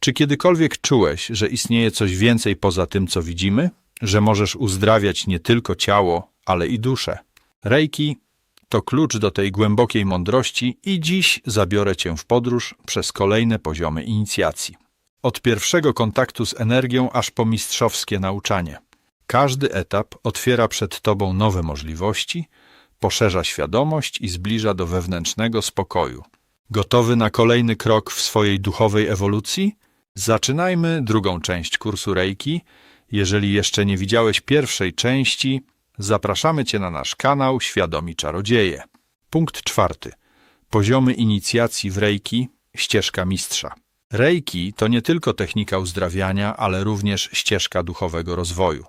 Czy kiedykolwiek czułeś, że istnieje coś więcej poza tym, co widzimy? Że możesz uzdrawiać nie tylko ciało, ale i duszę? Reiki to klucz do tej głębokiej mądrości i dziś zabiorę Cię w podróż przez kolejne poziomy inicjacji. Od pierwszego kontaktu z energią aż po mistrzowskie nauczanie. Każdy etap otwiera przed Tobą nowe możliwości, poszerza świadomość i zbliża do wewnętrznego spokoju. Gotowy na kolejny krok w swojej duchowej ewolucji? Zaczynajmy drugą część kursu Reiki. Jeżeli jeszcze nie widziałeś pierwszej części, zapraszamy Cię na nasz kanał Świadomi Czarodzieje. Punkt czwarty. Poziomy inicjacji w Reiki, ścieżka mistrza. Reiki to nie tylko technika uzdrawiania, ale również ścieżka duchowego rozwoju.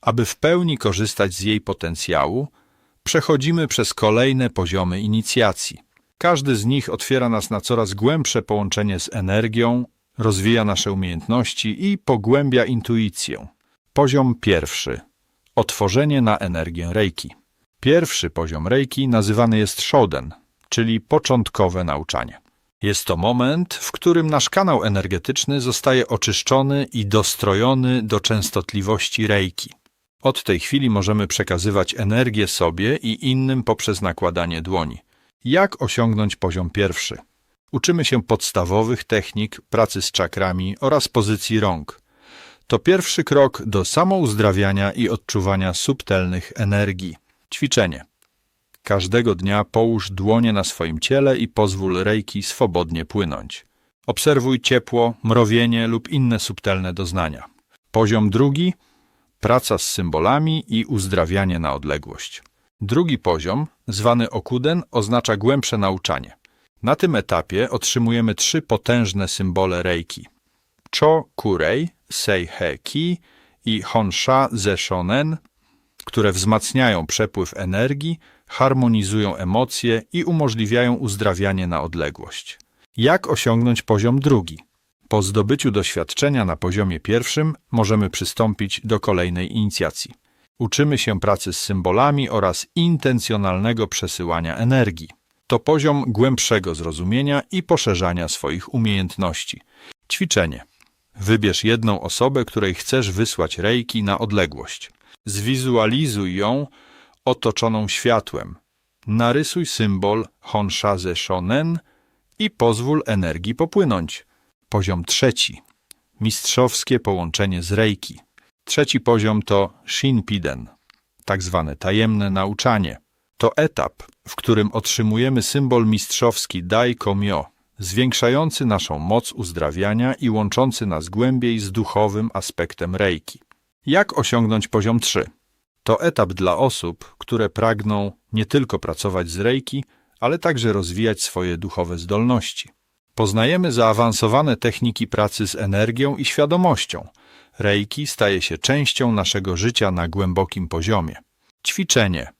Aby w pełni korzystać z jej potencjału, przechodzimy przez kolejne poziomy inicjacji. Każdy z nich otwiera nas na coraz głębsze połączenie z energią, rozwija nasze umiejętności i pogłębia intuicję. Poziom pierwszy. Otworzenie na energię Reiki. Pierwszy poziom Reiki nazywany jest Shoden, czyli początkowe nauczanie. Jest to moment, w którym nasz kanał energetyczny zostaje oczyszczony i dostrojony do częstotliwości Reiki. Od tej chwili możemy przekazywać energię sobie i innym poprzez nakładanie dłoni. Jak osiągnąć poziom pierwszy? Uczymy się podstawowych technik pracy z czakrami oraz pozycji rąk. To pierwszy krok do samouzdrawiania i odczuwania subtelnych energii. Ćwiczenie. Każdego dnia połóż dłonie na swoim ciele i pozwól rejki swobodnie płynąć. Obserwuj ciepło, mrowienie lub inne subtelne doznania. Poziom drugi praca z symbolami i uzdrawianie na odległość. Drugi poziom, zwany okuden, oznacza głębsze nauczanie. Na tym etapie otrzymujemy trzy potężne symbole reiki. Cho Kurei, Seihe Ki i Honsha Zeshonen, które wzmacniają przepływ energii, harmonizują emocje i umożliwiają uzdrawianie na odległość. Jak osiągnąć poziom drugi? Po zdobyciu doświadczenia na poziomie pierwszym możemy przystąpić do kolejnej inicjacji. Uczymy się pracy z symbolami oraz intencjonalnego przesyłania energii. To poziom głębszego zrozumienia i poszerzania swoich umiejętności. Ćwiczenie. Wybierz jedną osobę, której chcesz wysłać rejki na odległość. Zwizualizuj ją otoczoną światłem. Narysuj symbol Honshaze Shonen i pozwól energii popłynąć. Poziom trzeci. Mistrzowskie połączenie z reiki. Trzeci poziom to Shinpiden, tak zwane tajemne nauczanie. To etap, w którym otrzymujemy symbol mistrzowski Dai-Komyo, zwiększający naszą moc uzdrawiania i łączący nas głębiej z duchowym aspektem reiki. Jak osiągnąć poziom 3? To etap dla osób, które pragną nie tylko pracować z reiki, ale także rozwijać swoje duchowe zdolności. Poznajemy zaawansowane techniki pracy z energią i świadomością. Reiki staje się częścią naszego życia na głębokim poziomie. Ćwiczenie.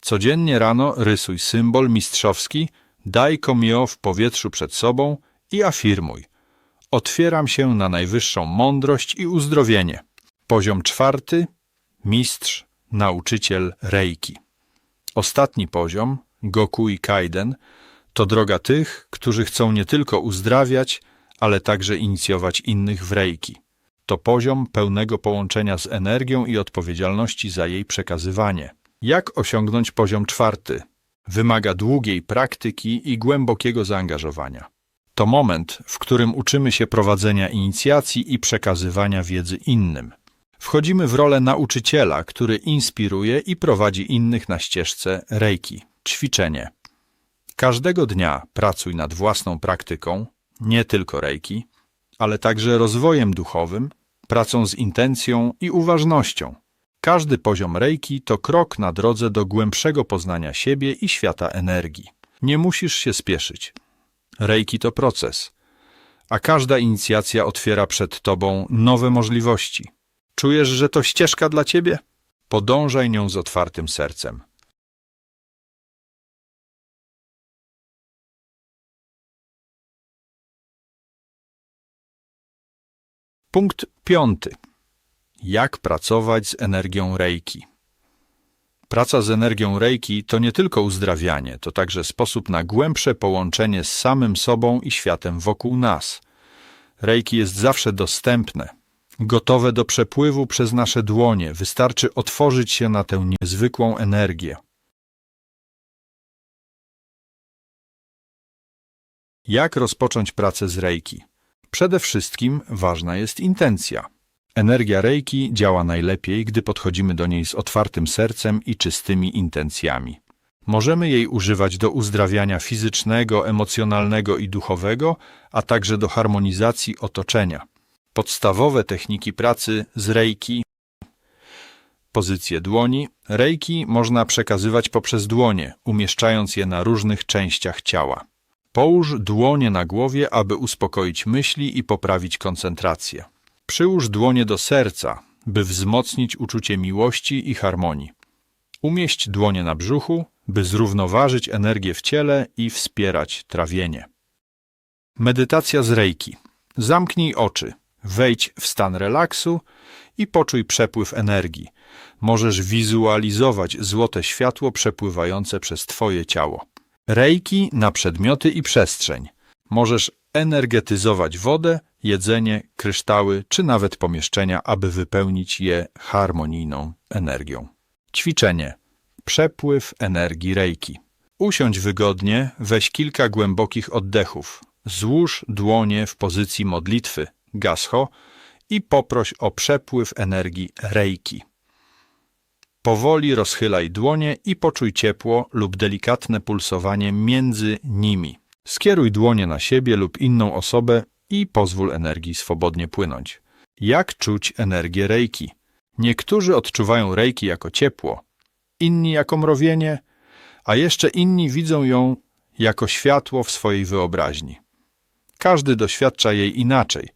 Codziennie rano rysuj symbol mistrzowski, daj komio w powietrzu przed sobą i afirmuj. Otwieram się na najwyższą mądrość i uzdrowienie. Poziom czwarty. Mistrz, nauczyciel Reiki. Ostatni poziom, Gokui Kaiden, to droga tych, którzy chcą nie tylko uzdrawiać, ale także inicjować innych w Reiki. To poziom pełnego połączenia z energią i odpowiedzialności za jej przekazywanie. Jak osiągnąć poziom czwarty? Wymaga długiej praktyki i głębokiego zaangażowania. To moment, w którym uczymy się prowadzenia inicjacji i przekazywania wiedzy innym. Wchodzimy w rolę nauczyciela, który inspiruje i prowadzi innych na ścieżce Reiki. Ćwiczenie. Każdego dnia pracuj nad własną praktyką, nie tylko Reiki, ale także rozwojem duchowym, pracą z intencją i uważnością. Każdy poziom Reiki to krok na drodze do głębszego poznania siebie i świata energii. Nie musisz się spieszyć. Reiki to proces, a każda inicjacja otwiera przed tobą nowe możliwości. Czujesz, że to ścieżka dla ciebie? Podążaj nią z otwartym sercem. Punkt piąty. Jak pracować z energią Reiki? Praca z energią Reiki to nie tylko uzdrawianie, to także sposób na głębsze połączenie z samym sobą i światem wokół nas. Reiki jest zawsze dostępne, gotowe do przepływu przez nasze dłonie. Wystarczy otworzyć się na tę niezwykłą energię. Jak rozpocząć pracę z Reiki? Przede wszystkim ważna jest intencja. Energia Reiki działa najlepiej, gdy podchodzimy do niej z otwartym sercem i czystymi intencjami. Możemy jej używać do uzdrawiania fizycznego, emocjonalnego i duchowego, a także do harmonizacji otoczenia. Podstawowe techniki pracy z Reiki Pozycje dłoni. Reiki można przekazywać poprzez dłonie, umieszczając je na różnych częściach ciała. Połóż dłonie na głowie, aby uspokoić myśli i poprawić koncentrację. Przyłóż dłonie do serca, by wzmocnić uczucie miłości i harmonii. Umieść dłonie na brzuchu, by zrównoważyć energię w ciele i wspierać trawienie. Medytacja z Reiki. Zamknij oczy, wejdź w stan relaksu i poczuj przepływ energii. Możesz wizualizować złote światło przepływające przez Twoje ciało. Reiki na przedmioty i przestrzeń. Możesz energetyzować wodę, jedzenie, kryształy czy nawet pomieszczenia, aby wypełnić je harmonijną energią. Ćwiczenie. Przepływ energii Reiki. Usiądź wygodnie, weź kilka głębokich oddechów. Złóż dłonie w pozycji modlitwy, gasho, i poproś o przepływ energii Reiki. Powoli rozchylaj dłonie i poczuj ciepło lub delikatne pulsowanie między nimi. Skieruj dłonie na siebie lub inną osobę i pozwól energii swobodnie płynąć. Jak czuć energię Reiki? Niektórzy odczuwają Reiki jako ciepło, inni jako mrowienie, a jeszcze inni widzą ją jako światło w swojej wyobraźni. Każdy doświadcza jej inaczej,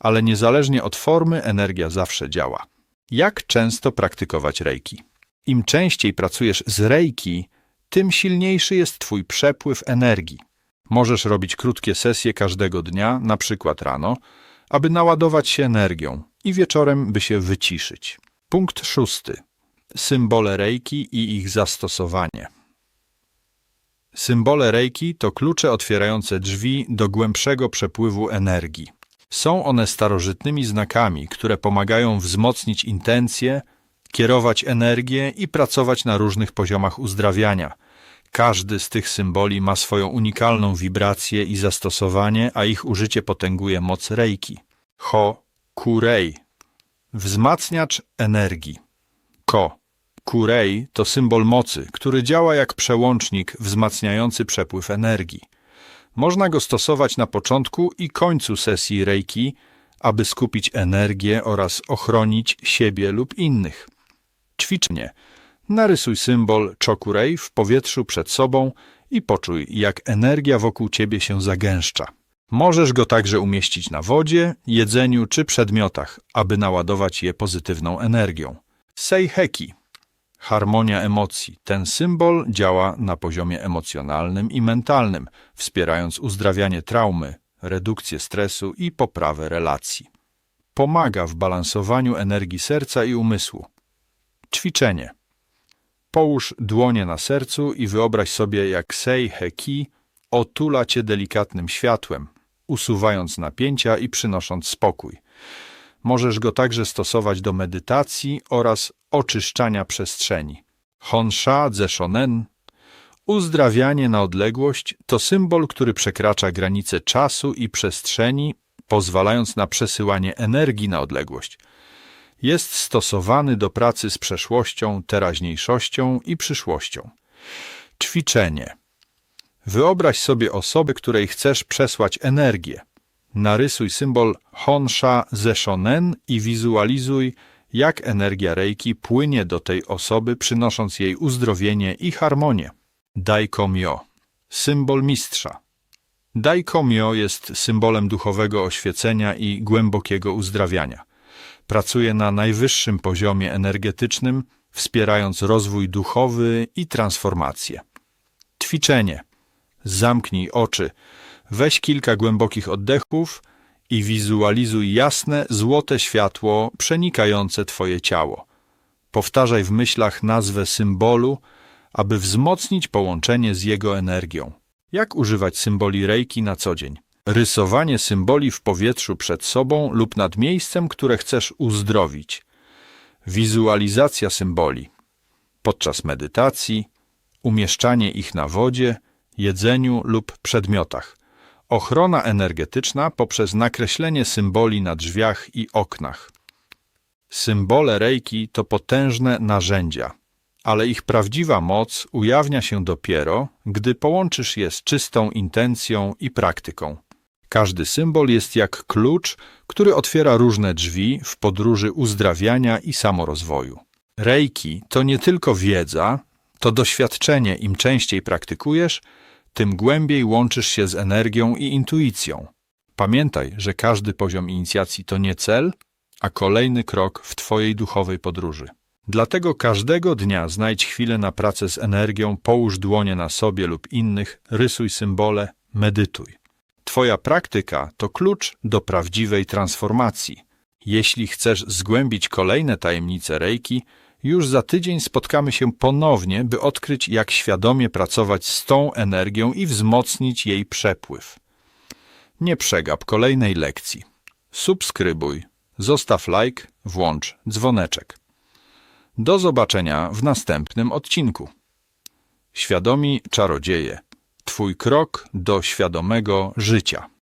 ale niezależnie od formy energia zawsze działa. Jak często praktykować Reiki? Im częściej pracujesz z Reiki, tym silniejszy jest Twój przepływ energii. Możesz robić krótkie sesje każdego dnia, na przykład rano, aby naładować się energią i wieczorem, by się wyciszyć. Punkt szósty. Symbole Reiki i ich zastosowanie. Symbole Reiki to klucze otwierające drzwi do głębszego przepływu energii. Są one starożytnymi znakami, które pomagają wzmocnić intencje, kierować energię i pracować na różnych poziomach uzdrawiania. Każdy z tych symboli ma swoją unikalną wibrację i zastosowanie, a ich użycie potęguje moc Reiki. Ho, Kurei. Wzmacniacz energii. Ko. Kurei to symbol mocy, który działa jak przełącznik wzmacniający przepływ energii. Można go stosować na początku i końcu sesji Reiki, aby skupić energię oraz ochronić siebie lub innych. Ćwiczenie. Narysuj symbol Chokurei w powietrzu przed sobą i poczuj, jak energia wokół ciebie się zagęszcza. Możesz go także umieścić na wodzie, jedzeniu czy przedmiotach, aby naładować je pozytywną energią. Seiheki. Harmonia emocji. Ten symbol działa na poziomie emocjonalnym i mentalnym, wspierając uzdrawianie traumy, redukcję stresu i poprawę relacji. Pomaga w balansowaniu energii serca i umysłu. Ćwiczenie. Połóż dłonie na sercu i wyobraź sobie, jak Sei Heki otula cię delikatnym światłem, usuwając napięcia i przynosząc spokój. Możesz go także stosować do medytacji oraz oczyszczania przestrzeni. Honsha Zeshonen Uzdrawianie na odległość to symbol, który przekracza granice czasu i przestrzeni, pozwalając na przesyłanie energii na odległość. Jest stosowany do pracy z przeszłością, teraźniejszością i przyszłością. Ćwiczenie. Wyobraź sobie osobę, której chcesz przesłać energię. Narysuj symbol Honsha Zeshonen i wizualizuj, jak energia Reiki płynie do tej osoby, przynosząc jej uzdrowienie i harmonię. Daikomyo symbol mistrza. Daikomyo jest symbolem duchowego oświecenia i głębokiego uzdrawiania. Pracuje na najwyższym poziomie energetycznym, wspierając rozwój duchowy i transformację. Ćwiczenie. Zamknij oczy, weź kilka głębokich oddechów i wizualizuj jasne, złote światło przenikające Twoje ciało. Powtarzaj w myślach nazwę symbolu, aby wzmocnić połączenie z jego energią. Jak używać symboli Reiki na co dzień? Rysowanie symboli w powietrzu przed sobą lub nad miejscem, które chcesz uzdrowić. Wizualizacja symboli podczas medytacji, umieszczanie ich na wodzie, jedzeniu lub przedmiotach. Ochrona energetyczna poprzez nakreślenie symboli na drzwiach i oknach. Symbole rejki to potężne narzędzia, ale ich prawdziwa moc ujawnia się dopiero, gdy połączysz je z czystą intencją i praktyką. Każdy symbol jest jak klucz, który otwiera różne drzwi w podróży uzdrawiania i samorozwoju. Reiki to nie tylko wiedza, to doświadczenie. Im częściej praktykujesz, tym głębiej łączysz się z energią i intuicją. Pamiętaj, że każdy poziom inicjacji to nie cel, a kolejny krok w Twojej duchowej podróży. Dlatego każdego dnia znajdź chwilę na pracę z energią, połóż dłonie na sobie lub innych, rysuj symbole, medytuj. Twoja praktyka to klucz do prawdziwej transformacji. Jeśli chcesz zgłębić kolejne tajemnice Reiki, już za tydzień spotkamy się ponownie, by odkryć, jak świadomie pracować z tą energią i wzmocnić jej przepływ. Nie przegap kolejnej lekcji. Subskrybuj, zostaw like, włącz dzwoneczek. Do zobaczenia w następnym odcinku. Świadomi czarodzieje. Twój krok do świadomego życia.